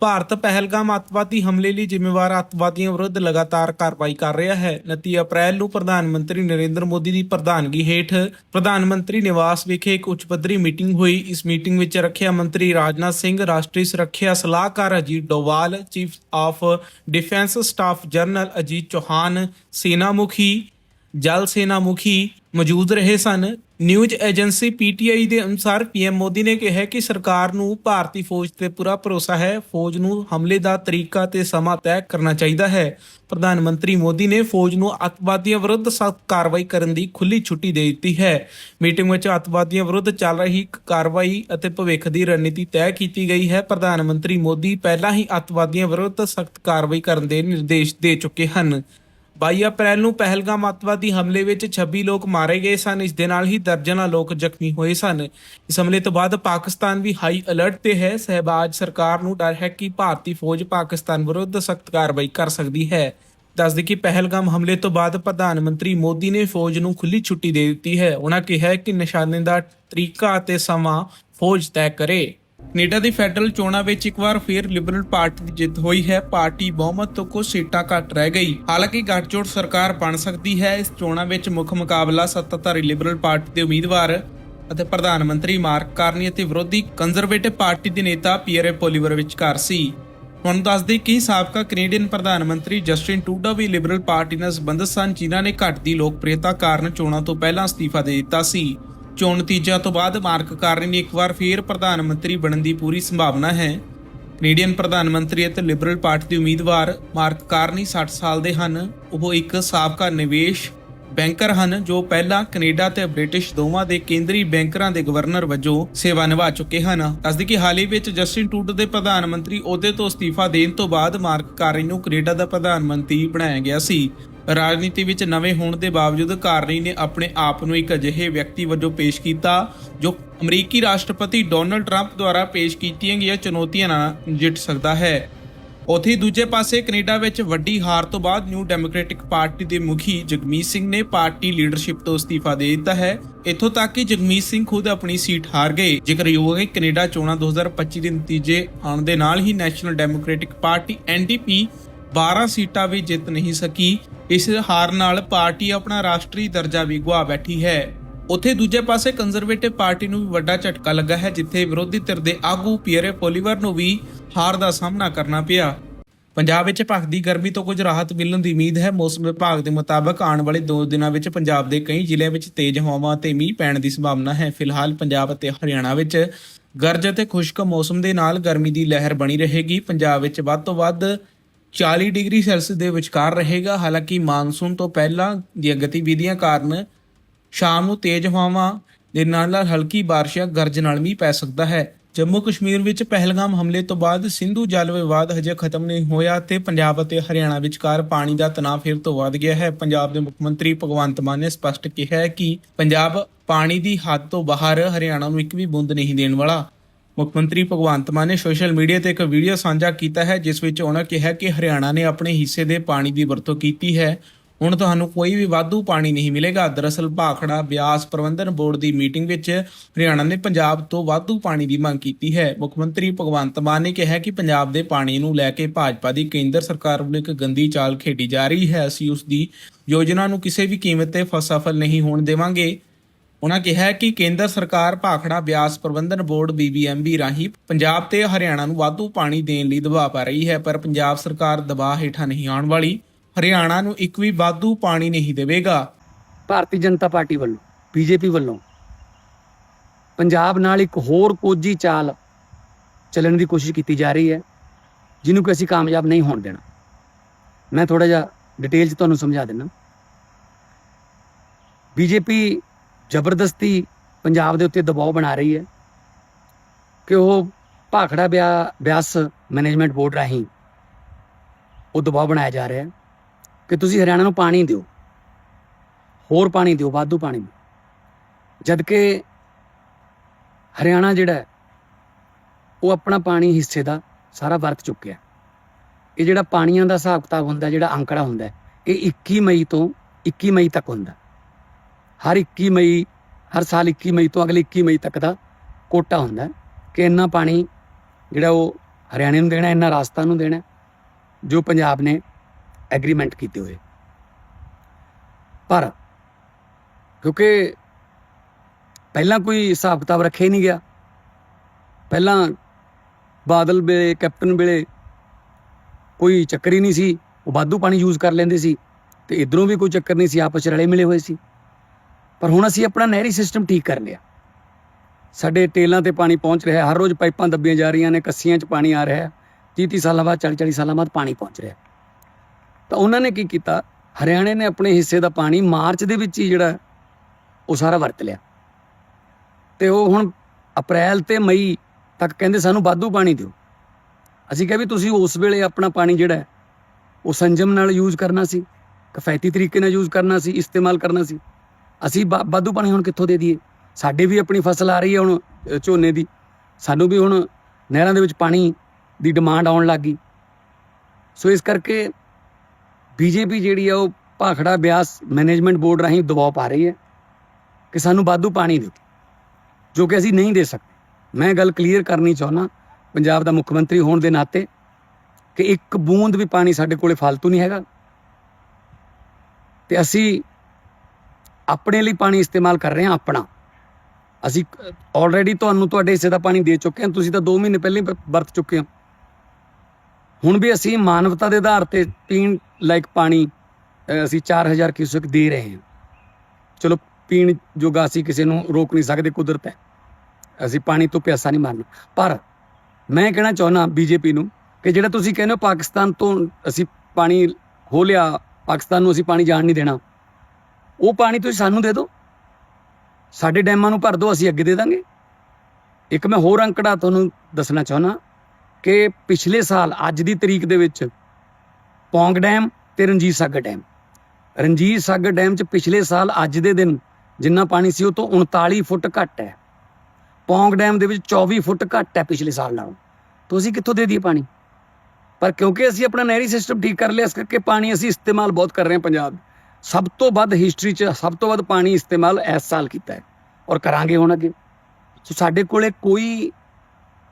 ਭਾਰਤ ਪਹਿਲਗਾਮ ਅੱਤਵਾਦੀ ਹਮਲੇ ਲਈ ਜ਼ਿੰਮੇਵਾਰ ਅੱਤਵਾਦੀਆਂ ਵਿਰੁੱਧ ਲਗਾਤਾਰ ਕਾਰਵਾਈ ਕਰ ਰਿਹਾ ਹੈ। 29 ਅਪ੍ਰੈਲ ਨੂੰ ਪ੍ਰਧਾਨ ਮੰਤਰੀ ਨਰਿੰਦਰ ਮੋਦੀ ਦੀ ਪ੍ਰਧਾਨਗੀ ਹੇਠ ਪ੍ਰਧਾਨ ਮੰਤਰੀ ਨਿਵਾਸ ਵਿਖੇ ਇੱਕ ਉੱਚ ਪੱਧਰੀ ਮੀਟਿੰਗ ਹੋਈ। ਇਸ ਮੀਟਿੰਗ ਵਿੱਚ ਰੱਖਿਆ ਮੰਤਰੀ ਰਾਜਨਾਥ ਸਿੰਘ, ਰਾਸ਼ਟਰੀ ਸੁਰੱਖਿਆ ਸਲਾਹਕਾਰ Ajit Doval, chief of defence staff general Ajit Chauhan ਸੈਨਾ ਮੁਖੀ ਜਲ ਸੈਨਾ ਮੁਖੀ ਮੌਜੂਦ ਰਹੇ ਸਨ। ਨਿਊਜ਼ ਏਜੰਸੀ ਪੀਟੀਆਈ ਦੇ ਅਨੁਸਾਰ ਪੀਐਮ ਮੋਦੀ ਨੇ ਕਿਹਾ ਕਿ ਸਰਕਾਰ ਨੂੰ ਭਾਰਤੀ ਫੌਜ ਤੇ ਪੂਰਾ ਭਰੋਸਾ ਹੈ। ਫੌਜ ਨੂੰ ਹਮਲੇ ਦਾ ਤਰੀਕਾ ਤੇ ਸਮਾਂ ਤੈਅ ਕਰਨਾ ਚਾਹੀਦਾ ਹੈ। ਪ੍ਰਧਾਨ ਮੰਤਰੀ ਮੋਦੀ ਨੇ ਫੌਜ ਨੂੰ ਅੱਤਵਾਦੀਆਂ ਵਿਰੁੱਧ ਸਖਤ ਕਾਰਵਾਈ ਕਰਨ ਦੀ ਖੁੱਲੀ ਛੁੱਟੀ ਦੇ ਦਿੱਤੀ ਹੈ। ਮੀਟਿੰਗ ਵਿੱਚ ਅੱਤਵਾਦੀਆਂ ਵਿਰੁੱਧ ਚੱਲ ਰਹੀ ਕਾਰਵਾਈ ਅਤੇ ਭਵਿੱਖ ਦੀ ਰਣਨੀਤੀ ਤੈਅ ਕੀਤੀ ਗਈ ਹੈ। ਪ੍ਰਧਾਨ ਮੰਤਰੀ ਮੋਦੀ ਪਹਿਲਾਂ ਹੀ ਅੱਤਵਾਦੀਆਂ ਵਿਰੁੱਧ ਸਖਤ ਕਾਰਵਾਈ ਕਰਨ ਦੇ ਨਿਰਦੇਸ਼ ਦੇ ਚੁੱਕੇ ਹਨ। 22 ਅਪ੍ਰੈਲ ਨੂੰ ਪਹਿਲਗਾਮ ਅੱਤਵਾਦੀ ਹਮਲੇ ਵਿੱਚ 26 ਲੋਕ ਮਾਰੇ ਗਏ ਸਨ। ਇਸ ਦੇ ਨਾਲ ਹੀ ਦਰਜਨਾਂ ਲੋਕ ਜ਼ਖਮੀ ਹੋਏ ਸਨ। ਇਸ ਹਮਲੇ ਤੋਂ ਬਾਅਦ ਪਾਕਿਸਤਾਨ ਵੀ ਹਾਈ ਅਲਰਟ ਤੇ ਹੈ। ਸਹਿਬਾਜ਼ ਸਰਕਾਰ ਨੂੰ ਡਰ ਹੈ ਕਿ ਭਾਰਤੀ ਫੌਜ ਪਾਕਿਸਤਾਨ ਵਿਰੁੱਧ ਸਖਤ ਕਾਰਵਾਈ ਕਰ ਸਕਦੀ ਹੈ। ਦੱਸਦੇ ਕਿ ਪਹਿਲਗਾਮ ਹਮਲੇ ਤੋਂ ਬਾਅਦ ਪ੍ਰਧਾਨ ਮੰਤਰੀ ਮੋਦੀ ਨੇ ਫੌਜ ਨੂੰ ਖੁੱਲੀ ਛੁੱਟੀ ਦੇ ਦਿੱਤੀ ਹੈ। ਉਹਨਾਂ ਕਿਹਾ ਕਿ ਨਿਸ਼ਾਨੇ ਦਾ ਤਰੀਕਾ ਅਤੇ ਸਮਾਂ ਫੌਜ ਤੈਅ ਕਰੇ। ਕੈਨੇਡਾ ਦੀ ਫੈਡਰਲ ਚੋਣਾਂ ਵਿੱਚ ਇੱਕ ਵਾਰ ਫਿਰ ਲਿਬਰਲ ਪਾਰਟੀ ਦੀ ਜਿੱਤ ਹੋਈ ਹੈ। ਪਾਰਟੀ ਬਹੁਮਤ ਤੋਂ ਕੁਝ ਸੀਟਾਂ ਘੱਟ ਰਹਿ ਗਈ। ਹਾਲਾਂਕਿ ਗੱਠਜੋੜ ਸਰਕਾਰ ਬਣ ਸਕਦੀ ਹੈ। ਇਸ ਚੋਣਾਂ ਵਿੱਚ ਮੁੱਖ ਮੁਕਾਬਲਾ ਸੱਤਾਧਾਰੀ ਲਿਬਰਲ ਪਾਰਟੀ ਦੇ ਉਮੀਦਵਾਰ ਅਤੇ ਪ੍ਰਧਾਨ ਮੰਤਰੀ ਮਾਰਕ ਕਾਰਨੀ ਅਤੇ ਵਿਰੋਧੀ ਕੰਜ਼ਰਵੇਟਿਵ ਪਾਰਟੀ ਦੇ ਨੇਤਾ ਪੀਅਰੇ ਪੋਲੀਵਰ ਵਿਚਕਾਰ ਸੀ। ਹੁਣ ਦੱਸਦੇ ਕਿ ਸਾਬਕਾ ਕੈਨੇਡੀਅਨ ਪ੍ਰਧਾਨ ਮੰਤਰੀ ਜਸਟਿਨ ਟਰੂਡੋ ਵੀ ਲਿਬਰਲ ਪਾਰਟੀ ਨਾਲ ਸੰਬੰਧਿਤ ਸਨ, ਜਿਨ੍ਹਾਂ ਨੇ ਘਟਦੀ ਲੋਕਪ੍ਰਿਯਤਾ ਕਾਰਨ ਚੋਣਾਂ ਤੋਂ ਪਹਿਲਾਂ ਅਸਤੀਫਾ ਦੇ ਦਿੱਤਾ ਸੀ। ਚੋਣ ਨਤੀਜਿਆਂ ਤੋਂ ਬਾਅਦ ਮਾਰਕ ਕਾਰਨੀ ਨੇ ਇੱਕ ਵਾਰ ਫੇਰ ਪ੍ਰਧਾਨ ਮੰਤਰੀ ਬਣਨ ਦੀ ਪੂਰੀ ਸੰਭਾਵਨਾ ਹੈ। ਕੈਨੇਡੀਅਨ ਪ੍ਰਧਾਨ ਮੰਤਰੀ ਅਤੇ ਲਿਬਰਲ ਪਾਰਟੀ ਦੇ ਉਮੀਦਵਾਰ ਮਾਰਕ ਕਾਰਨੀ 60 ਸਾਲ ਦੇ ਹਨ। ਉਹ ਇੱਕ ਸਾਬਕਾ ਨਿਵੇਸ਼ ਬੈਂਕਰ ਹਨ, ਜੋ ਪਹਿਲਾਂ ਕੈਨੇਡਾ ਤੇ ਬ੍ਰਿਟਿਸ਼ ਦੋਵਾਂ ਦੇ ਕੇਂਦਰੀ ਬੈਂਕਰਾਂ ਦੇ ਗਵਰਨਰ ਵਜੋਂ ਸੇਵਾ ਨਿਭਾ ਚੁੱਕੇ ਹਨ। ਦੱਸਦੀ ਕਿ ਹਾਲ ਹੀ ਵਿੱਚ ਜਸਟਿਨ ਟੂਡ ਦੇ ਪ੍ਰਧਾਨ ਮੰਤਰੀ ਅਹੁਦੇ ਤੋਂ ਅਸਤੀਫਾ ਦੇਣ ਤੋਂ ਬਾਅਦ ਮਾਰਕ ਕਾਰਨੀ ਨੂੰ ਕੈਨੇਡਾ ਦਾ ਪ੍ਰਧਾਨ ਮੰਤਰੀ ਬਣਾਇਆ ਗਿਆ ਸੀ। ਰਾਜਨੀਤੀ ਵਿੱਚ ਨਵੇਂ ਹੋਣ ਦੇ ਬਾਵਜੂਦ ਕਾਰਨੀ ਨੇ ਆਪਣੇ ਆਪ ਨੂੰ ਇੱਕ ਅਜਿਹੇ ਵਿਅਕਤੀ ਵਜੋਂ ਪੇਸ਼ ਕੀਤਾ, ਜੋ ਅਮਰੀਕੀ ਰਾਸ਼ਟਰਪਤੀ ਡੋਨਲਡ ਟਰੰਪ ਦੁਆਰਾ ਪੇਸ਼ ਕੀਤੀਆਂ ਗਈਆਂ ਚੁਣੌਤੀਆਂ ਨਾਲ ਨਜਿੱਠ ਸਕਦਾ ਹੈ। ਉੱਥੇ ਹੀ ਦੂਜੇ ਪਾਸੇ ਕੈਨੇਡਾ ਵਿੱਚ ਵੱਡੀ ਹਾਰ ਤੋਂ ਬਾਅਦ ਨਿਊ ਡੈਮੋਕ੍ਰੈਟਿਕ ਪਾਰਟੀ ਦੇ ਮੁਖੀ ਜਗਮੀਤ ਸਿੰਘ ਨੇ ਪਾਰਟੀ ਲੀਡਰਸ਼ਿਪ ਤੋਂ ਅਸਤੀਫਾ ਦੇ ਦਿੱਤਾ ਹੈ। ਇੱਥੋਂ ਤੱਕ ਕਿ ਜਗਮੀਤ ਸਿੰਘ ਖੁਦ ਆਪਣੀ ਸੀਟ ਹਾਰ ਗਏ। ਜ਼ਿਕਰਯੋਗ ਹੈ ਕੈਨੇਡਾ ਚੋਣਾਂ 2025 ਦੇ ਨਤੀਜੇ ਆਉਣ ਦੇ ਨਾਲ ਹੀ ਨੈਸ਼ਨਲ ਡੈਮੋਕ੍ਰੈਟਿਕ ਪਾਰਟੀ NDP 12 ਸੀਟਾਂ ਵੀ ਜਿੱਤ ਨਹੀਂ ਸਕੀ। ਇਸ ਹਾਰ ਨਾਲ ਪਾਰਟੀ ਆਪਣਾ ਰਾਸ਼ਟਰੀ ਦਰਜਾ ਵੀ ਗਵਾ ਬੈਠੀ ਹੈ। ਉੱਥੇ ਦੂਜੇ ਪਾਸੇ ਕੰਜ਼ਰਵੇਟਿਵ ਪਾਰਟੀ ਨੂੰ ਵੀ ਵੱਡਾ ਝਟਕਾ ਲੱਗਾ ਹੈ, ਜਿੱਥੇ ਵਿਰੋਧੀ ਧਿਰ ਦੇ ਆਗੂ ਪੀਅਰੇ ਪੋਲੀਵਰ ਨੂੰ ਵੀ ਹਾਰ ਦਾ ਸਾਹਮਣਾ ਕਰਨਾ ਪਿਆ। ਪੰਜਾਬ ਵਿੱਚ ਭਖਦੀ ਗਰਮੀ ਤੋਂ ਕੁਝ ਰਾਹਤ ਮਿਲਣ ਦੀ ਉਮੀਦ ਹੈ। ਮੌਸਮ ਵਿਭਾਗ ਦੇ ਮੁਤਾਬਕ ਆਉਣ ਵਾਲੇ 2 ਦਿਨਾਂ ਵਿੱਚ ਪੰਜਾਬ ਦੇ ਕਈ ਜ਼ਿਲ੍ਹਿਆਂ ਵਿੱਚ ਤੇਜ਼ ਹਵਾਵਾਂ ਅਤੇ ਮੀਂਹ ਪੈਣ ਦੀ ਸੰਭਾਵਨਾ ਹੈ। ਫਿਲਹਾਲ ਪੰਜਾਬ ਅਤੇ ਹਰਿਆਣਾ ਵਿੱਚ ਗਰਜ ਅਤੇ ਖੁਸ਼ਕ ਮੌਸਮ ਦੇ ਨਾਲ ਗਰਮੀ ਦੀ ਲਹਿਰ ਬਣੀ ਰਹੇਗੀ। ਪੰਜਾਬ ਵਿੱਚ ਵੱਧ ਤੋਂ ਵੱਧ 40 ਡਿਗਰੀ ਸੈਲਸੀਅਸ ਦੇ ਵਿਚਕਾਰ ਰਹੇਗਾ। ਹਾਲਾਂਕਿ ਮਾਨਸੂਨ ਤੋਂ ਪਹਿਲਾਂ ਦੀਆਂ ਗਤੀਵਿਧੀਆਂ ਕਾਰਨ ਸ਼ਾਮ ਨੂੰ ਤੇਜ਼ ਹਵਾਵਾਂ ਦੇ ਨਾਲ ਨਾਲ ਹਲਕੀ ਬਾਰਿਸ਼ਾਂ ਗਰਜ ਨਾਲ ਵੀ ਪੈ ਸਕਦਾ ਹੈ। ਜੰਮੂ ਕਸ਼ਮੀਰ ਵਿੱਚ ਪਹਿਲਗਾਮ ਹਮਲੇ ਤੋਂ ਬਾਅਦ ਸਿੰਧੂ ਜਲ ਵਿਵਾਦ ਹਜੇ ਖਤਮ ਨਹੀਂ ਹੋਇਆ ਤੇ ਪੰਜਾਬ ਅਤੇ ਹਰਿਆਣਾ ਵਿਚਕਾਰ ਪਾਣੀ ਦਾ ਤਣਾਅ ਫਿਰ ਤੋਂ ਵੱਧ ਗਿਆ ਹੈ। ਪੰਜਾਬ ਦੇ ਮੁੱਖ ਮੰਤਰੀ ਭਗਵੰਤ ਮਾਨ ਨੇ ਸਪਸ਼ਟ ਕਿਹਾ ਹੈ ਕਿ ਪੰਜਾਬ ਪਾਣੀ ਦੀ ਹੱਦ ਤੋਂ ਬਾਹਰ ਹਰਿਆਣਾ ਨੂੰ ਇੱਕ ਵੀ ਬੂੰਦ ਨਹੀਂ ਦੇਣ ਵਾਲਾ। ਮੁੱਖ ਮੰਤਰੀ ਭਗਵੰਤ ਮਾਨ ਨੇ ਸੋਸ਼ਲ ਮੀਡੀਆ ਤੇ ਇੱਕ ਵੀਡੀਓ ਸਾਂਝਾ ਕੀਤਾ ਹੈ, ਜਿਸ ਵਿੱਚ ਉਹਨਾਂ ਕਿਹਾ ਕਿ ਹਰਿਆਣਾ ਨੇ ਆਪਣੇ ਹਿੱਸੇ ਦੇ ਪਾਣੀ ਦੀ ਵਰਤੋਂ ਕੀਤੀ ਹੈ। ਹੁਣ ਤੁਹਾਨੂੰ ਕੋਈ ਵੀ ਵਾਧੂ ਪਾਣੀ ਨਹੀਂ ਮਿਲੇਗਾ। ਦਰਅਸਲ ਭਾਖੜਾ ਬਿਆਸ ਪ੍ਰਬੰਧਨ ਬੋਰਡ ਦੀ ਮੀਟਿੰਗ ਵਿੱਚ ਹਰਿਆਣਾ ਨੇ ਪੰਜਾਬ ਤੋਂ ਵਾਧੂ ਪਾਣੀ ਦੀ ਮੰਗ ਕੀਤੀ ਹੈ। ਮੁੱਖ ਮੰਤਰੀ ਭਗਵੰਤ ਮਾਨ ਨੇ ਕਿਹਾ ਕਿ ਪੰਜਾਬ ਦੇ ਪਾਣੀ ਨੂੰ ਲੈ ਕੇ ਭਾਜਪਾ ਦੀ ਕੇਂਦਰ ਸਰਕਾਰ ਵੱਲੋਂ ਇੱਕ ਗੰਦੀ ਚਾਲ ਖੇਡੀ ਜਾ ਰਹੀ ਹੈ। ਅਸੀਂ ਉਸ ਦੀ ਯੋਜਨਾ ਨੂੰ ਕਿਸੇ ਵੀ ਕੀਮਤ ਤੇ ਫਸਫਲ ਨਹੀਂ ਹੋਣ ਦੇਵਾਂਗੇ। ਉਹਨਾਂ ਕਿਹਾ ਕਿ ਕੇਂਦਰ ਸਰਕਾਰ ਭਾਖੜਾ ਬਿਆਸ ਪ੍ਰਬੰਧਨ ਬੋਰਡ BBMB ਰਾਹੀਂ ਪੰਜਾਬ ਤੇ ਹਰਿਆਣਾ ਨੂੰ ਵਾਧੂ ਪਾਣੀ ਦੇਣ ਲਈ ਦਬਾਅ ਪਾ ਰਹੀ ਹੈ, ਪਰ ਪੰਜਾਬ ਸਰਕਾਰ ਦਬਾਅ ਹੇਠਾਂ ਨਹੀਂ ਆਉਣ ਵਾਲੀ। ਹਰਿਆਣਾ ਨੂੰ ਇੱਕ ਵੀ ਵਾਧੂ ਪਾਣੀ ਨਹੀਂ ਦੇਵੇਗਾ। ਭਾਰਤੀ ਜਨਤਾ ਪਾਰਟੀ ਵੱਲੋਂ, ਬੀਜੇਪੀ ਵੱਲੋਂ, ਪੰਜਾਬ ਨਾਲ ਇੱਕ ਹੋਰ ਕੋਝੀ ਚਾਲ ਚੱਲਣ ਦੀ ਕੋਸ਼ਿਸ਼ ਕੀਤੀ ਜਾ ਰਹੀ ਹੈ, ਜਿਹਨੂੰ ਕਿ ਅਸੀਂ ਕਾਮਯਾਬ ਨਹੀਂ ਹੋਣ ਦੇਣਾ। ਮੈਂ ਥੋੜਾ ਜਿਹਾ ਡਿਟੇਲ 'ਚ ਤੁਹਾਨੂੰ ਸਮਝਾ ਦਿੰਦਾ। ਬੀਜੇਪੀ ਜ਼ਬਰਦਸਤੀ ਪੰਜਾਬ ਦੇ ਉੱਤੇ ਦਬਾਅ ਬਣਾ ਰਹੀ ਹੈ ਕਿ ਉਹ ਭਾਖੜਾ ਬਿਆ, ਬਿਆਸ ਮੈਨੇਜਮੈਂਟ ਬੋਰਡ ਰਾਹੀਂ ਉਹ ਦਬਾਅ ਬਣਾਇਆ ਜਾ ਰਿਹਾ ਹੈ ਕਿ ਤੁਸੀਂ ਹਰਿਆਣਾ ਨੂੰ ਪਾਣੀ ਦਿਓ, ਹੋਰ ਪਾਣੀ ਦਿਓ, ਵਾਧੂ ਪਾਣੀ ਜਦ ਕਿ ਹਰਿਆਣਾ ਜਿਹੜਾ ਉਹ ਆਪਣਾ ਪਾਣੀ ਹਿੱਸੇ ਦਾ ਸਾਰਾ ਵਰਤ ਚੁੱਕਿਆ ਇਹ ਜਿਹੜਾ ਪਾਣੀਆਂ ਦਾ ਹਿਸਾਬ ਕਿਤਾਬ ਹੁੰਦਾ, ਜਿਹੜਾ ਅੰਕੜਾ ਹੁੰਦਾ ਇਹ 21 ਮਈ ਤੋਂ 21 ਮਈ ਤੱਕ ਹੁੰਦਾ ਹਰ 21 ਮਈ, ਹਰ ਸਾਲ 21 ਮਈ ਤੋਂ ਅਗਲੇ 21 ਮਈ ਤੱਕ ਦਾ ਕੋਟਾ ਹੁੰਦਾ ਕਿ ਇੰਨਾ ਪਾਣੀ ਜਿਹੜਾ ਉਹ ਹਰਿਆਣੇ ਨੂੰ ਦੇਣਾ, ਇੰਨਾ ਰਾਜਸਥਾਨ ਨੂੰ ਦੇਣਾ ਜੋ ਪੰਜਾਬ ਨੇ ਐਗਰੀਮੈਂਟ ਕੀਤੇ ਹੋਏ। ਪਰ ਕਿਉਂਕਿ ਪਹਿਲਾਂ ਕੋਈ ਹਿਸਾਬ ਕਿਤਾਬ ਰੱਖਿਆ ਹੀ ਨਹੀਂ ਗਿਆ। ਪਹਿਲਾਂ ਬਾਦਲ ਵੇਲੇ, ਕੈਪਟਨ ਵੇਲੇ ਕੋਈ ਚੱਕਰ ਹੀ ਨਹੀਂ ਸੀ। ਉਹ ਵਾਧੂ ਪਾਣੀ ਯੂਜ਼ ਕਰ ਲੈਂਦੇ ਸੀ ਤੇ ਇਧਰੋਂ ਵੀ ਕੋਈ ਚੱਕਰ ਨਹੀਂ ਸੀ, ਆਪਸ 'ਚ ਰਲੇ ਮਿਲੇ ਹੋਏ ਸੀ। ਪਰ ਹੁਣ ਅਸੀਂ ਆਪਣਾ ਨਹਿਰੀ ਸਿਸਟਮ ਠੀਕ ਕਰ ਲਿਆ। ਸਾਡੇ ਟੇਲਾਂ ਤੇ ਪਾਣੀ ਪਹੁੰਚ ਰਿਹਾ, ਹਰ ਰੋਜ਼ ਪਾਈਪਾਂ ਦੱਬੀਆਂ ਜਾ ਰਹੀਆਂ ਨੇ, ਕੱਸੀਆਂ 'ਚ ਪਾਣੀ ਆ ਰਿਹਾ ਹੈ 30-30 ਸਾਲਾਂ ਬਾਅਦ 40-40 ਸਾਲਾਂ ਬਾਅਦ ਪਾਣੀ ਪਹੁੰਚ ਰਿਹਾ। ਤਾਂ ਉਹਨਾਂ ਨੇ ਕੀ ਕੀਤਾ? ਹਰਿਆਣੇ ਨੇ ਆਪਣੇ ਹਿੱਸੇ ਦਾ ਪਾਣੀ ਮਾਰਚ ਦੇ ਵਿੱਚ ਹੀ ਜਿਹੜਾ ਉਹ ਸਾਰਾ ਵਰਤ ਲਿਆ। ਤੇ ਉਹ ਹੁਣ ਅਪ੍ਰੈਲ ਤੇ ਮਈ ਤੱਕ ਕਹਿੰਦੇ ਸਾਨੂੰ ਵਾਧੂ ਪਾਣੀ ਦਿਓ। ਅਸੀਂ ਕਿਹਾ ਵੀ ਤੁਸੀਂ ਉਸ ਵੇਲੇ ਆਪਣਾ ਪਾਣੀ ਜਿਹੜਾ ਉਹ ਸੰਜਮ ਨਾਲ ਯੂਜ਼ ਕਰਨਾ ਸੀ ਕਿਫਾਇਤੀ ਤਰੀਕੇ ਨਾਲ ਯੂਜ਼ ਕਰਨਾ ਸੀ, ਇਸਤੇਮਾਲ ਕਰਨਾ ਸੀ। ਅਸੀਂ ਵਾ- ਵਾਧੂ ਪਾਣੀ ਹੁਣ ਕਿੱਥੋਂ ਦੇ ਦਈਏ? ਸਾਡੇ ਵੀ ਆਪਣੀ ਫਸਲ ਆ ਰਹੀ ਹੈ ਹੁਣ ਝੋਨੇ ਦੀ। ਸਾਨੂੰ ਵੀ ਹੁਣ ਨਹਿਰਾਂ ਦੇ ਵਿੱਚ ਪਾਣੀ ਦੀ ਡਿਮਾਂਡ ਆਉਣ ਲੱਗ ਗਈ। ਸੋ ਇਸ ਕਰਕੇ ਬੀਜੇਪੀ ਜਿਹੜੀ ਆ, ਉਹ ਭਾਖੜਾ ਬਿਆਸ ਮੈਨੇਜਮੈਂਟ ਬੋਰਡ ਰਾਹੀਂ ਦਬਾਅ ਪਾ ਰਹੀ ਹੈ ਕਿ ਸਾਨੂੰ ਵਾਧੂ ਪਾਣੀ ਦਿਓ, ਜੋ ਕਿ ਅਸੀਂ ਨਹੀਂ ਦੇ ਸਕਦੇ। ਮੈਂ ਗੱਲ ਕਲੀਅਰ ਕਰਨੀ ਚਾਹੁੰਦਾ, ਪੰਜਾਬ ਦਾ ਮੁੱਖ ਮੰਤਰੀ ਹੋਣ ਦੇ ਨਾਤੇ ਕਿ ਇੱਕ ਬੂੰਦ ਵੀ ਪਾਣੀ ਸਾਡੇ ਕੋਲੇ ਫालतू ਨਹੀਂ ਹੈਗਾ। ਤੇ ਅਸੀਂ ਆਪਣੇ ਲਈ ਪਾਣੀ ਇਸਤੇਮਾਲ ਕਰ ਰਹੇ ਹਾਂ ਆਪਣਾ। ਅਸੀਂ ਆਲਰੇਡੀ ਤੁਹਾਨੂੰ ਤੁਹਾਡੇ ਹਿੱਸੇ ਦਾ ਪਾਣੀ ਦੇ ਚੁੱਕੇ ਹਾਂ ਤੁਸੀਂ ਤਾਂ 2 ਮਹੀਨੇ ਪਹਿਲਾਂ ਹੀ ਵਰਤ ਚੁੱਕੇ ਹੋ। ਹੁਣ ਵੀ ਅਸੀਂ ਮਾਨਵਤਾ ਦੇ ਆਧਾਰ ਤੇ ਪੀਣ ਲਾਇਕ ਪਾਣੀ ਅ, ਅਸੀਂ 4000 ਕਿਊਸਕ ਦੇ ਰਹੇ ਹਾਂ। ਚਲੋ ਪੀਣ ਜੋਗਾ ਅਸੀਂ ਕਿਸੇ ਨੂੰ ਰੋਕ ਨਹੀਂ ਸਕਦੇ ਕੁਦਰਤ ਹੈ। ਅਸੀਂ ਪਾਣੀ ਤੋਂ ਪਿਆਸਾ ਨਹੀਂ ਮਾਰਨਾ। ਪਰ ਮੈਂ ਕਹਿਣਾ ਚਾਹੁੰਦਾ ਬੀਜੇਪੀ ਨੂੰ ਕਿ ਜਿਹੜਾ ਤੁਸੀਂ ਕਹਿੰਦੇ ਹੋ ਪਾਕਿਸਤਾਨ ਤੋਂ ਅਸੀਂ ਪਾਣੀ ਖੋਹ ਲਿਆ ਪਾਕਿਸਤਾਨ ਨੂੰ ਅਸੀਂ ਪਾਣੀ ਜਾਣ ਨਹੀਂ ਦੇਣਾ। ਉਹ ਪਾਣੀ ਤੁਸੀਂ ਸਾਨੂੰ ਦੇ ਦਿਓ। ਸਾਡੇ ਡੈਮਾਂ ਨੂੰ ਭਰ ਦਿਓ, ਅਸੀਂ ਅੱਗੇ ਦੇ ਦਾਂਗੇ। ਇੱਕ ਮੈਂ ਹੋਰ ਅੰਕੜਾ ਤੁਹਾਨੂੰ ਦੱਸਣਾ ਚਾਹੁੰਦਾ ਕਿ ਪਿਛਲੇ ਸਾਲ, ਅੱਜ ਦੀ ਤਰੀਕ ਦੇ ਵਿੱਚ ਪੌਂਗ ਡੈਮ ਤੇ ਰਣਜੀਤ ਸਾਗਰ ਡੈਮ। ਰਣਜੀਤ ਸਾਗਰ ਡੈਮ 'ਚ ਪਿਛਲੇ ਸਾਲ, ਅੱਜ ਦੇ ਦਿਨ ਜਿੰਨਾ ਪਾਣੀ ਸੀ, ਉਹ ਤੋਂ 39 ਫੁੱਟ ਘੱਟ ਹੈ। ਪੌਂਗ ਡੈਮ ਦੇ ਵਿੱਚ 24 ਫੁੱਟ ਘੱਟ ਹੈ ਪਿਛਲੇ ਸਾਲ ਨਾਲੋਂ। ਤੁਸੀਂ ਕਿੱਥੋਂ ਦੇ ਦਈਏ ਪਾਣੀ? ਪਰ ਕਿਉਂਕਿ ਅਸੀਂ ਆਪਣਾ ਨਹਿਰੀ ਸਿਸਟਮ ਠੀਕ ਕਰ ਲਿਆ, ਇਸ ਕਰਕੇ ਪਾਣੀ ਅਸੀਂ ਇਸਤੇਮਾਲ ਬਹੁਤ ਕਰ ਰਹੇ ਹਾਂ ਪੰਜਾਬ ਸਭ ਤੋਂ ਵੱਧ ਹਿਸਟਰੀ 'ਚ ਸਭ ਤੋਂ ਵੱਧ ਪਾਣੀ ਇਸਤੇਮਾਲ ਇਸ ਸਾਲ ਕੀਤਾ ਹੈ। ਔਰ ਕਰਾਂਗੇ ਹੁਣ ਅੱਗੇ। ਸੋ ਸਾਡੇ ਕੋਲੇ ਕੋਈ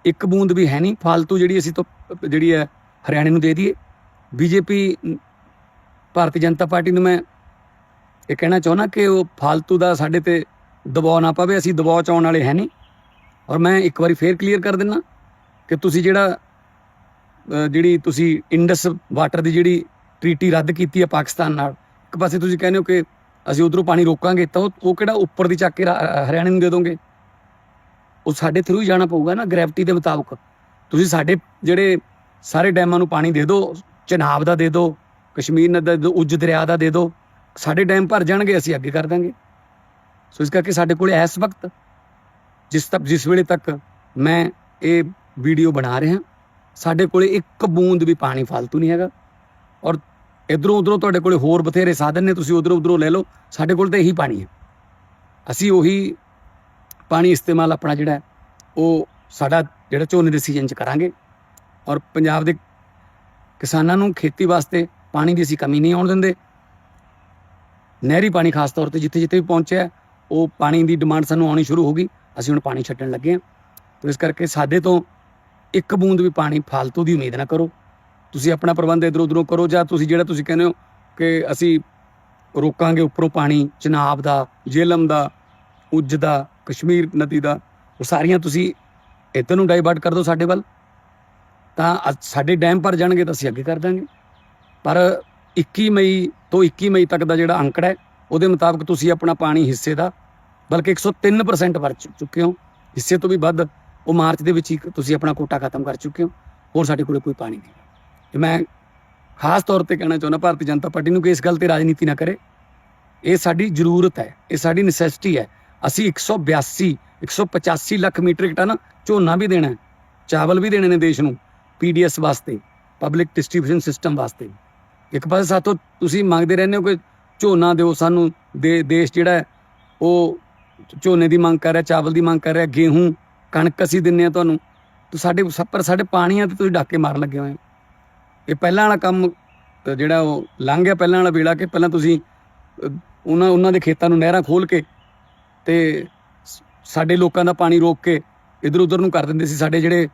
ਇੱਕ ਬੂੰਦ ਵੀ ਹੈ ਨਹੀਂ। ਫालतू ਜਿਹੜੀ ਅਸੀਂ ਤੋਂ, ਜਿਹੜੀ ਹੈ ਹਰਿਆਣੇ ਨੂੰ ਦੇ ਦਈਏ। ਬੀਜੇਪੀ, ਭਾਰਤੀ ਜਨਤਾ ਪਾਰਟੀ ਨੂੰ ਮੈਂ ਇਹ ਕਹਿਣਾ ਚਾਹੁੰਦਾ ਕਿ ਉਹ ਫालतू ਦਾ ਸਾਡੇ ਤੇ ਦਬਾਅ ਨਾ ਪਾਵੇ। ਅਸੀਂ ਦਬਾਅ ਚਾਉਣ ਵਾਲੇ ਹੈ ਨਹੀਂ। ਔਰ ਮੈਂ ਇੱਕ ਵਾਰੀ ਫੇਰ ਕਲੀਅਰ ਕਰ ਦਿੰਨਾ ਕਿ ਤੁਸੀਂ ਜਿਹੜਾ ਜਿਹੜੀ ਤੁਸੀਂ ਇੰਡਸ ਵਾਟਰ ਦੀ ਜਿਹੜੀ ਟ੍ਰੀਟੀ ਰੱਦ ਕੀਤੀ ਹੈ ਪਾਕਿਸਤਾਨ ਨਾਲ ਇੱਕ ਪਾਸੇ ਤੁਸੀਂ ਕਹਿੰਦੇ ਹੋ ਕਿ ਅਸੀਂ ਉਧਰੋਂ ਪਾਣੀ ਰੋਕਾਂਗੇ, ਤਾਂ ਉਹ ਕਿਹੜਾ ਉੱਪਰ ਦੀ ਚੱਕ ਕੇ ਹਰਿਆਣੇ ਨੂੰ ਦੇ ਦੋਗੇ? ਉਹ ਸਾਡੇ ਥਰੂ ਹੀ ਜਾਣਾ ਪਊਗਾ ਨਾ ਗ੍ਰੈਵਿਟੀ ਦੇ ਮੁਤਾਬਕ। ਤੁਸੀਂ ਸਾਡੇ ਜਿਹੜੇ ਸਾਰੇ ਡੈਮਾਂ ਨੂੰ ਪਾਣੀ ਦੇ ਦਿਓ ਚਨਾਬ ਦਾ ਦੇ ਦਿਓ ਕਸ਼ਮੀਰ ਨਦੀ ਦਾ ਉੱਜ ਦਰਿਆ ਦਾ ਦੇ ਦਿਓ ਸਾਡੇ ਡੈਮ ਭਰ ਜਾਣਗੇ, ਅਸੀਂ ਅੱਗੇ ਕਰ ਦਾਂਗੇ। ਸੋ ਇਸ ਕਰਕੇ ਸਾਡੇ ਕੋਲ ਇਸ ਵਕਤ ਜਿਸ ਤੱਕ, ਜਿਸ ਵੇਲੇ ਤੱਕ ਮੈਂ ਇਹ ਵੀਡੀਓ ਬਣਾ ਰਿਹਾ, ਸਾਡੇ ਕੋਲੇ ਇੱਕ ਬੂੰਦ ਵੀ ਪਾਣੀ ਫालतू ਨਹੀਂ ਹੈਗਾ। ਔਰ ਇਧਰੋਂ ਉਧਰੋਂ ਤੁਹਾਡੇ ਕੋਲੇ ਹੋਰ ਬਥੇਰੇ ਸਾਧਨ ਨੇ, ਤੁਸੀਂ ਉਧਰੋਂ ਉਧਰੋਂ ਲੈ ਲਓ। ਸਾਡੇ ਕੋਲ ਤਾਂ ਇਹੀ ਪਾਣੀ ਹੈ। ਅਸੀਂ ਉਹੀ ਪਾਣੀ ਇਸਤੇਮਾਲ ਆਪਣਾ ਜਿਹੜਾ ਉਹ ਸਾਡਾ ਜਿਹੜਾ ਝੋਨੇ ਦੇ ਸੀਜ਼ਨ 'ਚ ਕਰਾਂਗੇ। ਔਰ ਪੰਜਾਬ ਦੇ ਕਿਸਾਨਾਂ ਨੂੰ ਖੇਤੀ ਵਾਸਤੇ ਪਾਣੀ ਦੀ ਅਸੀਂ ਕਮੀ ਨਹੀਂ ਆਉਣ ਦਿੰਦੇ। ਨਹਿਰੀ ਪਾਣੀ ਖਾਸ ਤੌਰ ਤੇ ਜਿੱਥੇ ਜਿੱਥੇ ਵੀ ਪਹੁੰਚਿਆ, ਉਹ ਪਾਣੀ ਦੀ ਡਿਮਾਂਡ ਸਾਨੂੰ ਆਉਣੀ ਸ਼ੁਰੂ ਹੋ ਗਈ। ਅਸੀਂ ਹੁਣ ਪਾਣੀ ਛੱਡਣ ਲੱਗੇ ਹਾਂ। ਇਸ ਕਰਕੇ ਸਾਡੇ ਤੋਂ ਇੱਕ ਬੂੰਦ ਵੀ ਪਾਣੀ ਫालतू ਦੀ ਉਮੀਦ ਨਾ ਕਰੋ। ਤੁਸੀਂ ਆਪਣਾ ਪ੍ਰਬੰਧ ਇਧਰ ਉਧਰੋਂ ਕਰੋ ਜਾਂ ਤੁਸੀਂ ਜਿਹੜਾ ਤੁਸੀਂ ਕਹਿੰਦੇ ਹੋ ਕਿ ਅਸੀਂ ਰੋਕਾਂਗੇ ਉੱਪਰੋਂ ਪਾਣੀ, ਚਨਾਬ ਦਾ ਜੇਲਮ ਦਾ, ਉੱਜ ਦਾ, ਕਸ਼ਮੀਰ ਨਦੀ ਦਾ, ਉਹ ਸਾਰੀਆਂ ਤੁਸੀਂ ਇੱਧਰ ਨੂੰ ਡਾਈਵਰਟ ਕਰ ਦਿਓ ਸਾਡੇ ਵੱਲ। ਤਾਂ ਸਾਡੇ ਡੈਮ ਭਰ ਜਾਣਗੇ ਤਾਂ ਅਸੀਂ ਅੱਗੇ ਕਰ ਦਾਂਗੇ। ਪਰ 21 ਮਈ ਤੋਂ 21 ਮਈ ਤੱਕ ਦਾ ਜਿਹੜਾ ਅੰਕੜਾ ਹੈ, ਉਹਦੇ ਮੁਤਾਬਕ ਤੁਸੀਂ ਆਪਣਾ ਪਾਣੀ ਹਿੱਸੇ ਦਾ, ਬਲਕਿ 103% ਭਰ ਚੁ- ਚੁੱਕੇ ਹੋ। ਹਿੱਸੇ ਤੋਂ ਵੀ ਵੱਧ ਉਹ ਮਾਰਚ ਦੇ ਵਿੱਚ ਹੀ ਤੁਸੀਂ ਆਪਣਾ ਕੋਟਾ ਖਤਮ ਕਰ ਚੁੱਕੇ ਹੋ। ਹੋਰ ਸਾਡੇ ਕੋਲੇ ਕੋਈ ਪਾਣੀ ਨਹੀਂ। ਤੇ ਮੈਂ ਖਾਸ ਤੌਰ ਤੇ ਕਹਿਣਾ ਚਾਹੁੰਦਾ ਭਾਰਤੀ ਜਨਤਾ ਪਾਰਟੀ ਨੂੰ ਕਿ ਇਸ ਗੱਲ ਤੇ ਰਾਜਨੀਤੀ ਨਾ ਕਰੇ। ਇਹ ਸਾਡੀ ਜ਼ਰੂਰਤ ਹੈ, ਇਹ ਸਾਡੀ ਨੈਸੈਸਿਟੀ ਹੈ। ਅਸੀਂ 182 185 ਲੱਖ ਮੀਟ੍ਰਿਕ ਟਨ ਝੋਨਾ ਵੀ ਦੇਣਾ ਚਾਵਲ ਵੀ ਦੇਣੇ ਨੇ ਦੇਸ਼ ਨੂੰ ਪੀਡੀਐਸ ਵਾਸਤੇ ਪਬਲਿਕ ਡਿਸਟ੍ਰੀਬਿਊਸ਼ਨ ਸਿਸਟਮ ਵਾਸਤੇ। ਇੱਕ ਪਾਸੇ ਸਾਥੋਂ ਤੁਸੀਂ ਮੰਗਦੇ ਰਹਿੰਦੇ ਹੋ ਕਿ ਝੋਨਾ ਦਿਓ ਸਾਨੂੰ, ਦੇ, ਦੇਸ਼ ਜਿਹੜਾ ਉਹ ਝੋਨੇ ਦੀ ਮੰਗ ਕਰ ਰਿਹਾ, ਚਾਵਲ ਦੀ ਮੰਗ ਕਰ ਰਿਹਾ, ਗੇਹੂੰ, ਕਣਕ ਅਸੀਂ ਦਿੰਨੇ ਆ ਤੁਹਾਨੂੰ। ਤੇ ਸਾਡੇ, ਪਰ ਸਾਡੇ ਪਾਣੀਆਂ ਤੇ ਤੁਸੀਂ ਡਾਕੇ ਮਾਰਨ ਲੱਗੇ ਹੋਏ ਹੋ। ਇਹ ਪਹਿਲਾਂ ਵਾਲਾ ਕੰਮ ਜਿਹੜਾ ਉਹ ਲੰਘ ਗਿਆ ਪਹਿਲਾਂ ਵਾਲਾ ਵੇਲਾ ਕਿ ਪਹਿਲਾਂ ਤੁਸੀਂ ਉਹਨਾਂ ਉਹਨਾਂ ਦੇ ਖੇਤਾਂ ਨੂੰ ਨਹਿਰਾਂ ਖੋਲ ਕੇ ਤੇ ਸਾਡੇ ਲੋਕਾਂ ਦਾ ਪਾਣੀ ਰੋਕ ਕੇ ਇਧਰ ਉਧਰ ਨੂੰ ਕਰ ਦਿੰਦੇ ਸੀ। ਸਾਡੇ ਜਿਹੜੇ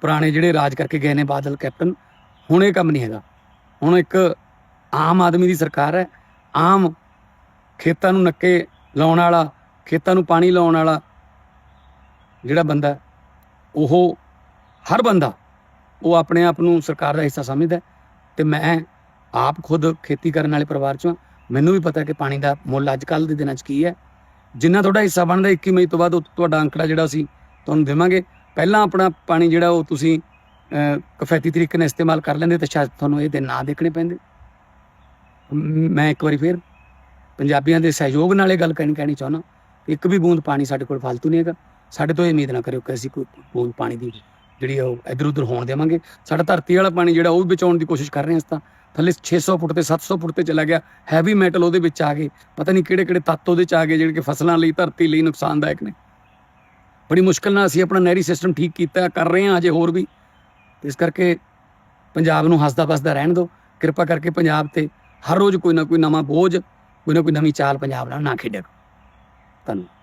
ਪੁਰਾਣੇ ਜਿਹੜੇ ਰਾਜ ਕਰਕੇ ਗਏ ਨੇ ਬਾਦਲ, ਕੈਪਟਨ, ਹੁਣ ਇਹ ਕੰਮ ਨਹੀਂ ਹੈਗਾ। ਹੁਣ ਇੱਕ ਆਮ ਆਦਮੀ ਦੀ ਸਰਕਾਰ ਹੈ। ਆਮ ਖੇਤਾਂ ਨੂੰ ਨੱਕੇ ਲਾਉਣ ਵਾਲਾ, ਖੇਤਾਂ ਨੂੰ ਪਾਣੀ ਲਾਉਣ ਵਾਲਾ ਜਿਹੜਾ ਬੰਦਾ ਉਹ ਹਰ ਬੰਦਾ ਉਹ ਆਪਣੇ ਆਪ ਨੂੰ ਸਰਕਾਰ ਦਾ ਹਿੱਸਾ ਸਮਝਦਾ ਹੈ ਤੇ ਮੈਂ ਆਪ ਖੁਦ ਖੇਤੀ ਕਰਨ ਵਾਲੇ ਪਰਿਵਾਰ ਚੋਂ ਮੈਨੂੰ ਵੀ ਪਤਾ ਕਿ ਪਾਣੀ ਦਾ ਮੁੱਲ ਅੱਜ ਕੱਲ੍ਹ ਦੇ ਦਿਨਾਂ 'ਚ ਕੀ ਹੈ। ਜਿੰਨਾ ਤੁਹਾਡਾ ਹਿੱਸਾ ਬਣਦਾ 21 ਮਈ ਤੋਂ ਬਾਅਦ ਉਹ ਤੁਹਾਡਾ ਅੰਕੜਾ ਜਿਹੜਾ ਅਸੀਂ ਤੁਹਾਨੂੰ ਦੇਵਾਂਗੇ। ਪਹਿਲਾਂ ਆਪਣਾ ਪਾਣੀ ਜਿਹੜਾ ਉਹ ਤੁਸੀਂ ਅਹ, ਕਫੈਤੀ ਤਰੀਕੇ ਨਾਲ ਇਸਤੇਮਾਲ ਕਰ ਲੈਂਦੇ ਤਾਂ ਸ਼ਾਇਦ ਤੁਹਾਨੂੰ ਇਹ ਦਿਨ ਨਾ ਦੇਖਣੇ ਪੈਂਦੇ। ਮੈਂ ਇੱਕ ਵਾਰੀ ਫੇਰ ਪੰਜਾਬੀਆਂ ਦੇ ਸਹਿਯੋਗ ਨਾਲ ਇਹ ਗੱਲ ਕਹਿਣੀ ਕਹਿਣੀ ਚਾਹੁੰਦਾ ਕਿ ਇੱਕ ਵੀ ਬੂੰਦ ਪਾਣੀ ਸਾਡੇ ਕੋਲ ਫालतू ਨਹੀਂ ਹੈਗਾ। ਸਾਡੇ ਤੋਂ ਇਹ ਉਮੀਦ ਨਾ ਕਰਿਓ ਕਿ ਅਸੀਂ ਕੋਈ ਬੂੰਦ ਪਾਣੀ ਦੀ ਜਿਹੜੀ ਆ ਉਹ ਇੱਧਰ ਉੱਧਰ ਹੋਣ ਦੇਵਾਂਗੇ। ਸਾਡਾ ਧਰਤੀ ਵਾਲਾ ਪਾਣੀ ਜਿਹੜਾ ਉਹ ਵੀ ਬਚਾਉਣ ਦੀ ਕੋਸ਼ਿਸ਼ ਕਰ ਰਹੇ ਹਾਂ ਇਸ ਤਾਂ। ਥੱਲੇ 600 ਫੁੱਟ ਤੇ 700 ਫੁੱਟ ਤੇ ਚਲਾ ਗਿਆ। ਹੈਵੀ ਮੈਟਲ ਉਹਦੇ ਵਿੱਚ ਆ ਗਏ। ਪਤਾ ਨਹੀਂ ਕਿਹੜੇ ਕਿਹੜੇ ਤੱਤ ਉਹਦੇ ਚ ਆ ਗਏ ਜਿਹੜੇ ਕਿ ਫਸਲਾਂ ਲਈ, ਧਰਤੀ ਲਈ ਨੁਕਸਾਨਦਾਇਕ ਨੇ। ਬੜੀ ਮੁਸ਼ਕਲ ਨਾਲ ਅਸੀਂ ਆਪਣਾ ਨਹਿਰੀ ਸਿਸਟਮ ਠੀਕ ਕੀਤਾ, ਕਰ ਰਹੇ ਹਾਂ ਅਜੇ ਹੋਰ ਵੀ। ਤੇ ਇਸ ਕਰਕੇ ਪੰਜਾਬ ਨੂੰ ਹੱਸਦਾ ਵਸਦਾ ਰਹਿਣ ਦਿਓ। ਕਿਰਪਾ ਕਰਕੇ ਪੰਜਾਬ ਤੇ ਹਰ ਰੋਜ਼ ਕੋਈ ਨਾ ਕੋਈ ਨਵਾਂ ਬੋਝ, ਕੋਈ ਨਾ ਕੋਈ ਨਵੀਂ ਚਾਲ ਪੰਜਾਬ ਨਾਲ ਨਾ ਖੇਡਿਆ ਧੰਨਵਾਦ।